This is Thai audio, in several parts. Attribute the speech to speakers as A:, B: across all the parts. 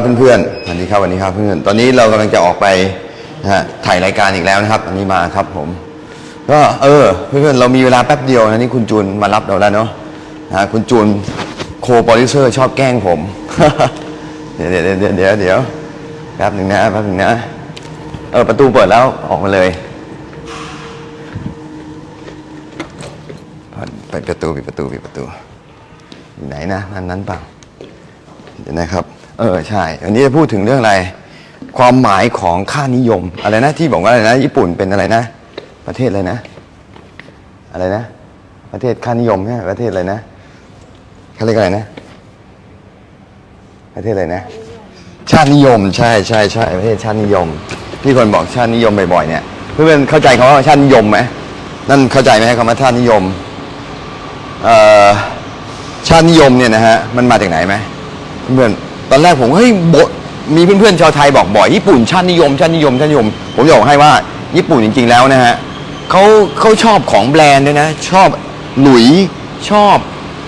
A: เพื่อนๆสวัสดีครับสวัสดีครับเพื่อนๆตอนนี้เรากำลังจะออกไปนะฮะถ่ายรายการอีกแล้วนะครับ อันนี้มาครับผม ก็เออเพื่อนๆเรามีเวลาแป๊บเดียวนะนี่คุณจูนมารับเราแล้วเนาะนะคุณจูนโคโปรดิวเซอร์ชอบแกล้งผม เดี๋ยวเดี๋ยวเดี๋ยวเดี๋ยวเดี๋ยวแป๊บหนึ่งนะแป๊บหนึ่งนะเออประตูเปิดแล้วออกมาเลยไปประตูปิดประตูปิดประตูอยู่ไหนนะนั่นนั้นเปล่าเดี๋ยวนะครับ เออใช่อันนี้จะพูดถึงเรื่องอะไร ความหมายของค่านิยม อะไรนะที่บอกว่าอะไรนะ ญี่ปุ่นเป็นอะไรนะ ประเทศอะไรนะ อะไรนะ ประเทศค่านิยมเนี่ยประเทศอะไรนะเขาเรียกอะไรนะ ประเทศอะไรนะ ชาตินิยม ใช่ใช่ใช่ประเทศชาตินิยม ที่คนบอกชาตินิยมบ่อยๆเนี่ยเพื่อนๆเข้าใจคำว่าชาตินิยมไหมนั่นเข้าใจไหมคำว่าชาตินิยมชาตินิยมเนี่ยนะฮะมันมาจากไหนไหมเพื่อน ตอนแรกผมเฮ้ยบมีเพื่อนๆชาวไทยบอกบ่อยญี่ปุ่นชาตินิยมชาตินิยมชาตินิยม ผมจะบอกให้ว่าญี่ปุ่นจริง ๆ แล้วนะฮะเขาเขาชอบของแบรนด์ด้วยนะ ชอบหลุยชอบ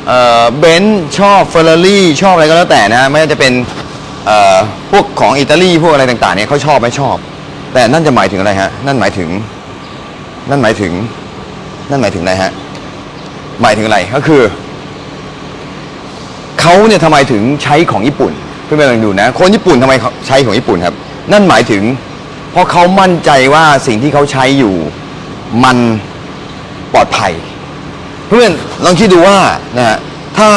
A: เออเบนซ์ชอบเฟอร์รารี่ชอบอะไรก็แล้วแต่นะไม่ว่าจะเป็นเอ่อพวกของอิตาลีพวกอะไรต่างๆเนี่ยเขาชอบไม่ชอบ แต่นั่นจะหมายถึงอะไรฮะนั่นหมายถึง นั่นหมายถึง นั่นหมายถึงอะไรฮะหมายถึงอะไรก็คือเขาเนี่ยทำไมถึงใช้ของญี่ปุ่น พื่อนๆลองดูนะ คนญี่ปุ่นทำไมเขาใช้ของญี่ปุ่นครับ นั่นหมายถึง เพราะเขามั่นใจว่าสิ่งที่เขาใช้อยู่ มันปลอดภัย เพื่อนลองคิดดูว่านะฮะถ้า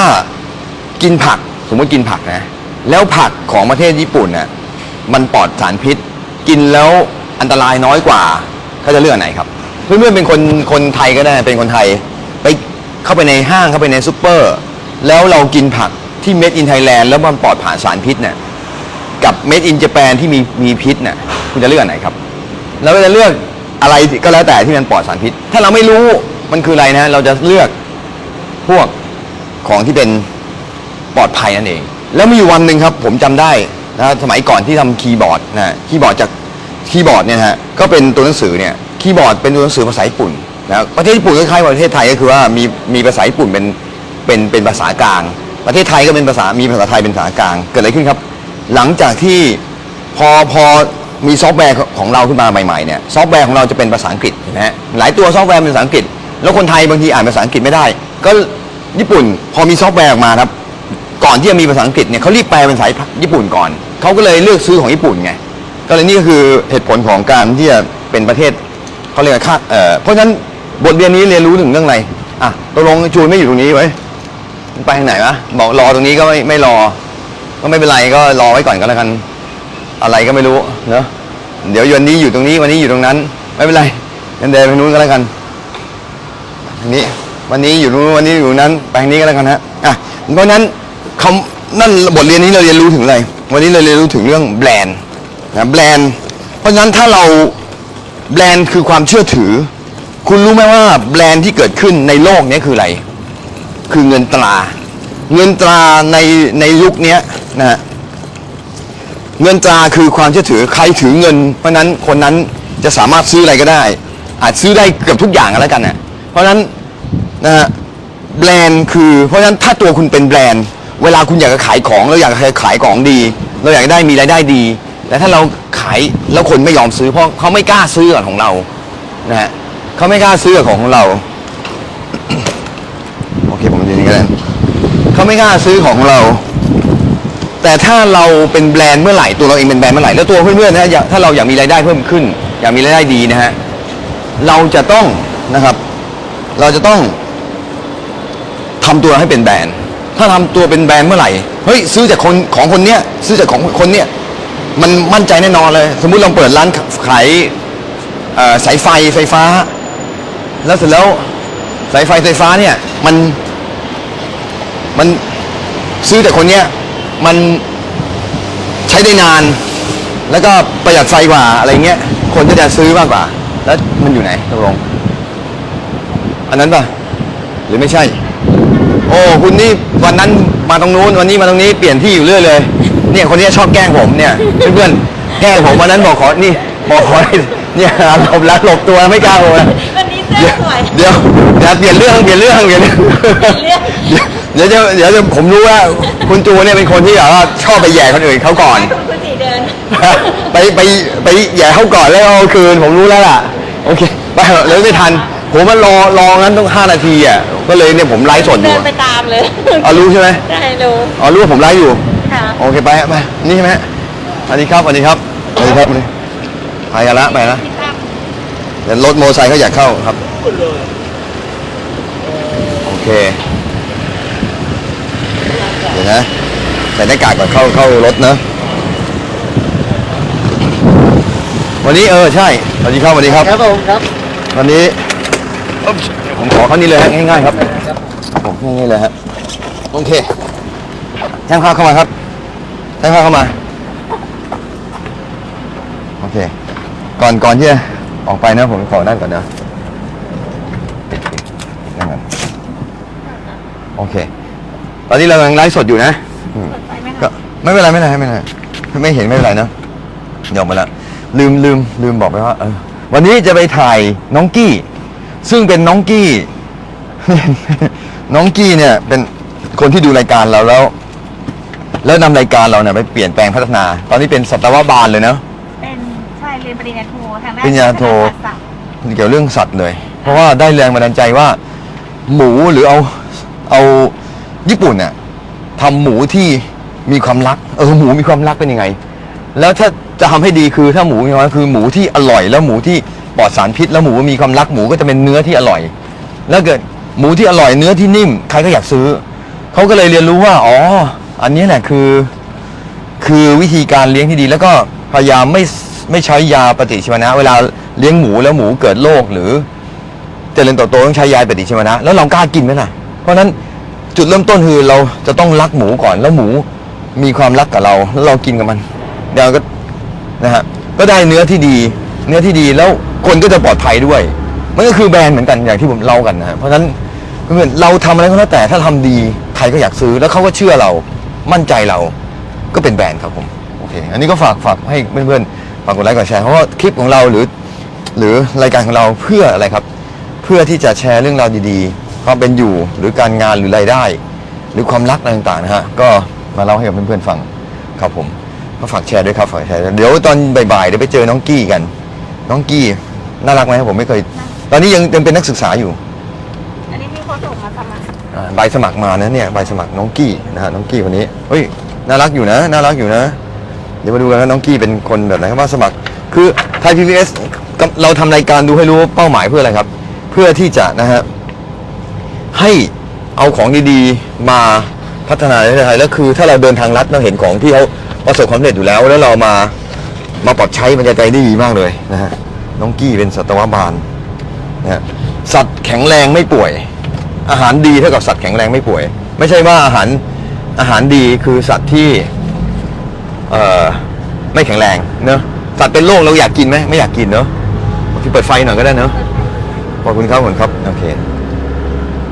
A: กินผักสมมติกินผักนะ แล้วผักของประเทศญี่ปุ่นน่ะมันปลอดสารพิษ กินแล้วอันตรายน้อยกว่าเขาจะเลือกไหนครับ เพื่อนๆเป็นคนคนไทยก็ได้เป็นคนไทย ไปเข้าไปในห้างเข้าไปในซูเปอร์ แล้วเรากินผัก ที่ made in Thailand แล้วมันปลอดผ่านสารพิษเนี่ยกับ made in Japan ที่มีมีพิษเนี่ยคุณจะเลือกอันไหนครับเราก็จะเลือกอะไรก็แล้วแต่ที่มันปลอดสารพิษ ถ้าเราไม่รู้มันคืออะไรนะเราจะเลือกพวกของที่เป็นปลอดภัยนั่นเอง แล้วมีอยู่วันหนึ่งครับผมจำได้นะสมัยก่อนที่ทำคีย์บอร์ดนะคีย์บอร์ดจากคีย์บอร์ดเนี่ยฮะก็เป็นตัวหนังสือเนี่ยคีย์บอร์ดเป็นตัวหนังสือภาษาญี่ปุ่นนะประเทศญี่ปุ่นคล้ายๆประเทศไทยก็คือว่ามีมีภาษาญี่ปุ่นเป็นเป็นเป็นภาษากลาง ประเทศไทยก็เป็นภาษามีภาษาไทยเป็นภาษากลาง เกิดอะไรขึ้นครับ หลังจากที่พอพอมีซอฟต์แวร์ของเราขึ้นมาใหม่ๆเนี่ยซอฟต์แวร์ของเราจะเป็นภาษาอังกฤษนะฮะหลายตัวซอฟต์แวร์เป็นภาษาอังกฤษ แล้วคนไทยบางทีอ่านภาษาอังกฤษไม่ได้ ก็ญี่ปุ่นพอมีซอฟต์แวร์ออกมาครับก่อนที่จะมีภาษาอังกฤษเนี่ยเขารีบแปลเป็นภาษาญี่ปุ่นก่อนเขาก็เลยเลือกซื้อของญี่ปุ่นไงก็เลยนี่ก็คือเหตุผลของการที่จะเป็นประเทศเขาเรียกว่าค่าเอ่อเพราะฉะนั้นบทเรียนนี้เรียนรู้ถึงเรื่องอะไรอะตกลงจูนไม่อยู่ตรงนี้ไว้ ไปทางไหนวะบอกรอตรงนี้ก็ไม่ไม่รอ ก็ไม่เป็นไรก็รอไว้ก่อนก็แล้วกัน อะไรก็ไม่รู้เนอะเดี๋ยววันนี้อยู่ตรงนี้วันนี้อยู่ตรงนั้น ไม่เป็นไรงั้นเดินไปนู้นก็แล้วกันอันนี้วันนี้อยู่นู้นวันนี้อยู่นั้นไปทางนี้ก็แล้วกันฮะอะเพราะนั้นคำนั่นบทเรียนนี้เราเรียนรู้ถึงอะไรวันนี้เราเรียนรู้ถึงเรื่องแบรนด์นะแบรนด์เพราะฉะนั้นถ้าเราแบรนด์คือความเชื่อถือ คุณรู้ไหมว่าแบรนด์ที่เกิดขึ้นในโลกนี้คืออะไร คือเงินตรา เงินตราในในยุคนี้นะฮะเงินตราคือความเชื่อถือใครถือเงิน เพราะนั้นคนนั้นจะสามารถซื้ออะไรก็ได้ อาจซื้อได้เกือบทุกอย่างแล้วกันน่ะเพราะนั้นนะฮะแบรนด์คือ เพราะฉะนั้นถ้าตัวคุณเป็นแบรนด์ เวลาคุณอยากจะขายของเราอยากจะขายของดี เราอยากได้มีรายได้ดี แต่ถ้าเราขายแล้วคนไม่ยอมซื้อเพราะเขาไม่กล้าซื้อกับของเรานะฮะเขาไม่กล้าซื้อกับของของเรา เคผมยืนนี่ก็ได้เขาไม่กล้าซื้อของเรา แต่ถ้าเราเป็นแบรนด์เมื่อไหร่ตัวเราเองเป็นแบรนด์เมื่อไหร่แล้วตัวเพื่อนๆนะอยากถ้าเราอยากมีรายได้เพิ่มขึ้น อยากมีรายได้ดีนะฮะเราจะต้องนะครับ เราจะต้องทำตัวให้เป็นแบรนด์ ถ้าทำตัวเป็นแบรนด์เมื่อไหร่เฮ้ยซื้อจากคนของคนเนี้ยซื้อจากของคนเนี้ยมันมั่นใจแน่นอนเลย สมมุติเราเปิดร้านขายสายไฟไฟฟ้า แล้วเสร็จแล้วสายไฟไฟฟ้าเนี่ยมัน มันซื้อแต่คนเนี้ยมันใช้ได้นาน แล้วก็ประหยัดไฟกว่าอะไรเงี้ย คนก็จะซื้อมากกว่า แล้วมันอยู่ไหนตกลง อันนั้นป่ะหรือไม่ใช่ โอ้คุณนี่วันนั้นมาตรงนู้นวันนี้มาตรงนี้เปลี่ยนที่อยู่เรื่อยเลย เนี่ยคนเนี้ยชอบแกล้งผมเนี่ยเพื่อนๆแกล้งผมวันนั้นบอกขอนี่บอกขอเนี่ยหลบแล้วหลบตัวไม่กล้าโอน
B: วันนี้เสื้อสวย
A: เดี๋ยวเดี๋ยวเปลี่ยนเรื่องเปลี่ยนเรื่องเปลี่ยนเรื่อง
B: เปลี่ยนเรื่อง
A: เเดี๋ยวจะเดี๋ยวจะผมรู้ว่าคุณจูเนี่ยเป็นคนที่แบบว่าชอบไปแย่คนอื่นเขาก่อน
B: คุณสีเดิน
A: ไปไปไปแย่เขาก่อนแล้วเอาคืน ผมรู้แล้วล่ะ โอเคไปเถอะเดี๋ยวไม่ทัน ผมมารอรองั้นต้องห้านาทีอะก็เลยเนี่ยผมไลฟ์สดอ
B: เดิ
A: ยู่
B: นไปตามเลย
A: อ๋อรู้ใช่ไหม
B: ได้รู้
A: อ๋อรู้ว่าผมไลฟ์อยู่
B: ค่ะ
A: โอเคไปฮะไปนี่ใช่ไหมฮะสวัสดีครับสวัสดีครับสวัสดีครับนี่ไปกันละไปละ
B: พี่ตั้ม
A: เดี๋ยวรถโมอเตอร์ไซค์เขาอยากเข้าครับ โอเค เดี๋ยวนะใส่หน้ากากก่อนเข้าเข้ารถนะวันนี้เออใช่สวัสดีครับสวัสดีครับ
C: ครับผมครับ
A: วันนี้อุ๊บผมขอเข้านี่เลยฮะง่ายๆครับผมง่ายๆเลยฮะโอเคแจ้งภาพเข้ามาครับแจ้งภาพเข้ามาโอเค ก่อนก่อนที่จะออกไปนะผมขอนั่นก่อนนะนั่นก่อนโอเคต อนนี้เรากำลังไลฟ์สดอยู่นะอืม
B: สนใจไหม
A: ก็
B: คะ
A: ไม่เป็นไรไม่เป็นไรไม่เป็นไรไม่เห็นไม่เป็นไรนะเดี๋ยวออกมาละลืมลืมลืมบอกไปว่าเออวันนี้จะไปถ่ายน้องกี้ ซึ่งเป็นน้องกี้ น้องกี้เนี่ย เป็นคนที่ดูรายการเราแล้ว แล้วนำรายการเราเนี่ยไปเปลี่ยนแปลงพัฒนา ตอนนี้เป็นสัตวบาลเลยเนาะ
B: เป็นใช่เรียนปริญญาโททางด้าน
A: ปริญญาโท
B: พัฒนสัตว์
A: เกี่ยวเรื่องสัตว์เลย เพราะว่าได้แรงบันดาลใจว่า หมูหรือเอาเอา ญี่ปุ่นเนี่ยทำหมูที่มีความรัก เออหมูมีความรักเป็นยังไง แล้วถ้าจะทำให้ดีคือถ้าหมูมีความรักคือหมูที่อร่อยแล้วหมูที่ปลอดสารพิษ แล้วหมูมีความรักหมูก็จะเป็นเนื้อที่อร่อย แล้วเกิดหมูที่อร่อยเนื้อที่นิ่มใครก็อยากซื้อเขาก็เลยเรียนรู้ว่าอ๋ออันนี้แหละคือ คือวิธีการเลี้ยงที่ดี แล้วก็พยายามไม่ไม่ใช้ยาปฏิชีวนะ เวลาเลี้ยงหมูแล้วหมูเกิดโรคหรือเจริญเติบโตต้องใช้ยาปฏิชีวนะ แล้วเรากล้ากินไหมล่ะ เพราะนั้น จุดเริ่มต้นคือเราจะต้องรักหมูก่อนแล้วหมูมีความรักกับเรา แล้วเรากินกับมันเดี๋ยวก็นะฮะก็ได้เนื้อที่ดี เนื้อที่ดีแล้วคนก็จะปลอดภัยด้วย มันก็คือแบรนด์เหมือนกันอย่างที่ผมเล่ากันนะฮะเพราะฉะนั้นเพื่อนเราทำอะไรก็แล้วแต่ถ้าทำดีใครก็อยากซื้อแล้วเขาก็เชื่อเรามั่นใจเราก็เป็นแบรนด์ครับผมโอเคอันนี้ก็ฝากฝากให้เพื่อนๆฝากกดไลค์กดแชร์เพราะว่าคลิปของเราหรือ หรือรายการของเราเพื่ออะไรครับ เพื่อที่จะแชร์เรื่องราวดีๆ ความเป็นอยู่หรือการงานหรือรายได้ หรือความรักอะไรต่างๆนะฮะก็มาเล่าให้กับเพื่อนๆฟังครับผมก็ฝากแชร์ด้วยครับฝากแชร์ด้วยเดี๋ยวตอนบ่ายๆเดี๋ยวไปเจอน้องกี้กัน น้องกี้น่ารักไหมครับผมไม่เคย ตอนนี้ยังยังเป็นนักศึกษาอยู่
B: อันนี้มีคนส่งมาสมัคร
A: อ่าใบสมัครมานะเนี่ยใบสมัครน้องกี้นะฮะน้องกี้คนนี้เฮ้ยน่ารักอยู่นะน่ารักอยู่นะ เดี๋ยวมาดูกันว่าน้องกี้เป็นคนแบบไหนครับว่าสมัครคือไทยพีบีเอสเราทำรายการดูให้รู้ว่าเป้าหมายเพื่ออะไรครับ เพื่อที่จะนะฮะ ให้เอาของดีๆมาพัฒนาในประเทศไทยแล้วคือ ถ้าเราเดินทางลัดเราเห็นของที่เขาประสบความสำเร็จอยู่แล้ว แล้วเรามามาปรับใช้มันจะใจได้ดีมากเลยนะฮะน้องกี้เป็นสัตวบาลนะฮะสัตว์แข็งแรงไม่ป่วย อาหารดีเท่ากับสัตว์แข็งแรงไม่ป่วย ไม่ใช่ว่าอาหารอาหารดีคือสัตว์ที่เอ่อไม่แข็งแรงเนอะสัตว์เป็นโรคเราอยากกินไหมไม่อยากกินเนอะที่เปิดไฟหน่อยก็ได้เนอะขอบคุณครับขอบคุณครับโอเค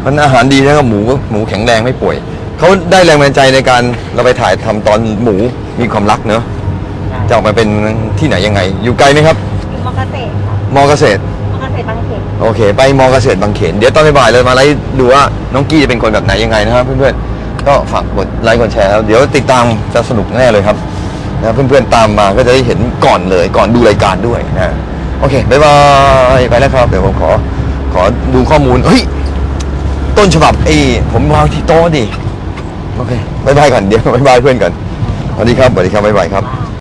A: มันอาหารดีแล้วก็หมูหมูแข็งแรงไม่ป่วย เขาได้แรงบันดาลใจในการเราไปถ่ายทำตอนหมูมีความรักเนอะจะออกมาเป็นที่ไหนยังไง อยู่ไกลไหมครับ
B: อยู่มอเกษตรค่ะ
A: มอเกษตร
B: มอเกษตรบางเขน
A: โอเค ไปมอเกษตรบางเขนเดี๋ยวตอนบ่ายๆเลยมาไลฟ์ดูว่าน้องกี้จะเป็นคนแบบไหนยังไงนะครับ เพื่อนๆก็ฝากกดไลค์กดแชร์แล้วเดี๋ยวติดตามจะสนุกแน่เลยครับนะเพื่อนๆตามมาก็จะได้เห็นก่อนเลยก่อนดูรายการด้วยนะโอเคบ๊ายบายไปแล้วครับ เดี๋ยวผมขอขอดูข้อมูลเฮ้ย ต้นฉบับไอ้ผมวางที่โต๊ะดิ โอเคบายบายก่อนเดี๋ยวบายบายเพื่อนก่อนสวัสดีครับสวัสดีครับบายบายครับ